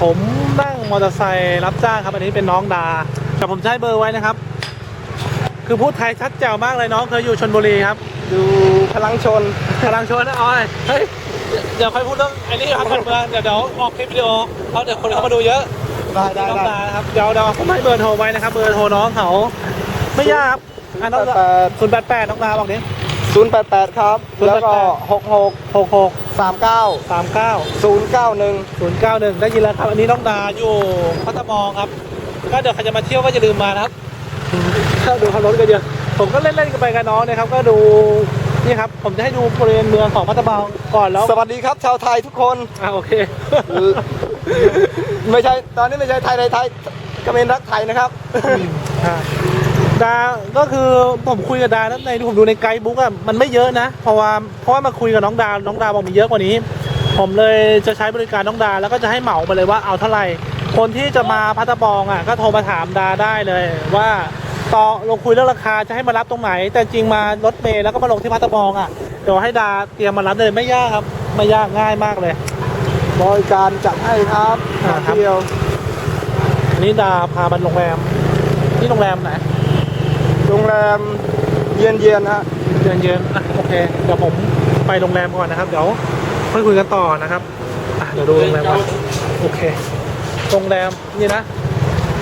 ผมนั่งมอเตอร์ไซค์รับจ้างครับ อันนี้เป็นน้องดาแต่ผมจะให้เบอร์ไว้นะครับ คือพูดไทยชัดแจ๋วมากเลยน้องเคยอยู่ชนบุรีครับดูพลังชนกำลังชวนนะเอาไงเฮ้ยเดี๋ยวค่อยพูดเรื่องไอ้นี่ครับการเมืองเดี๋ยวเดี๋ยวออกคลิปวิดีโอเขาเดี๋ยวคนเขามาดูเยอะได้ได้น้องได้ดานะครับเดี๋ยวเดี๋ยวผมให้เบอร์โทรไว้นะครับ เบอร์โทรน้องเขาไม่ยากครับอะน้องแปดศูนย์แปดแปดน้องดาบอกดิศูนย์แปดแปดครับ088แล้วก็หกหกหกหก สามเก้าสามเก้าศูนย์เก้าหนึ่งศูนย์เก้าหนึ่งได้ยินแล้วครับ อันนี้น้องดาอยู่พัทบองครับ ก็เดี๋ยวใครจะมาเที่ยวก็อย่าลืมมานะครับก็ดูขับรถกันเยอะผมก็เล่นๆกันไปกับน้องนะครับ ก็ดูนี่ครับ ผมจะให้ดูบริเวณเมืองของพัทบองก่อนแล้วสวัสดีครับชาวไทยทุกคนอ่าโอเค ไม่ใช่ตอนนี้ไม่ใช่ไทยในไทยเขมรรักไทยนะครับใช่ ดา ก็คือผมคุยกับดาแล้วในที่ผมดูในไกด์บุ๊กอะมันไม่เยอะนะ เพราะว่าเพราะว่ามาคุยกับน้องดา น้องดาบอกมีเยอะกว่านี้ ผมเลยจะใช้บริการน้องดา แล้วก็จะให้เหมาไปเลยว่าเอาเท่าไหร่ คนที่จะมาพัทบองอะก็โทรมาถามดาได้เลย ว่าต่อลงคุยเรื่องราคาจะให้มารับตรงไหน แต่จริงมารถเมล์แล้วก็มาลงที่พัทบองอะเดี๋ยวให้ดาเตรียมมารับเลยไม่ยากครับไม่ยากง่ายมากเลย บริการจัดให้ครับอ่าครับ เที่ยว อันนี้ดาพามันโรงแรมที่โรงแรมไหนโรงแร มเย็นเย็นฮะเย็นเย็นอะโอเค เดี๋ยวผมไปโรงแรมก่อนนะครับ เดี๋ยวค่อยคุยกันต่อนะครับอะเดี๋ยวดูโรงแรมก่อนโอเค โรงแรมนี่นะ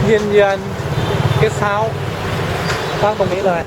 เย็นเย็นเกสเฮาส์ตั้งตรงนี้เลย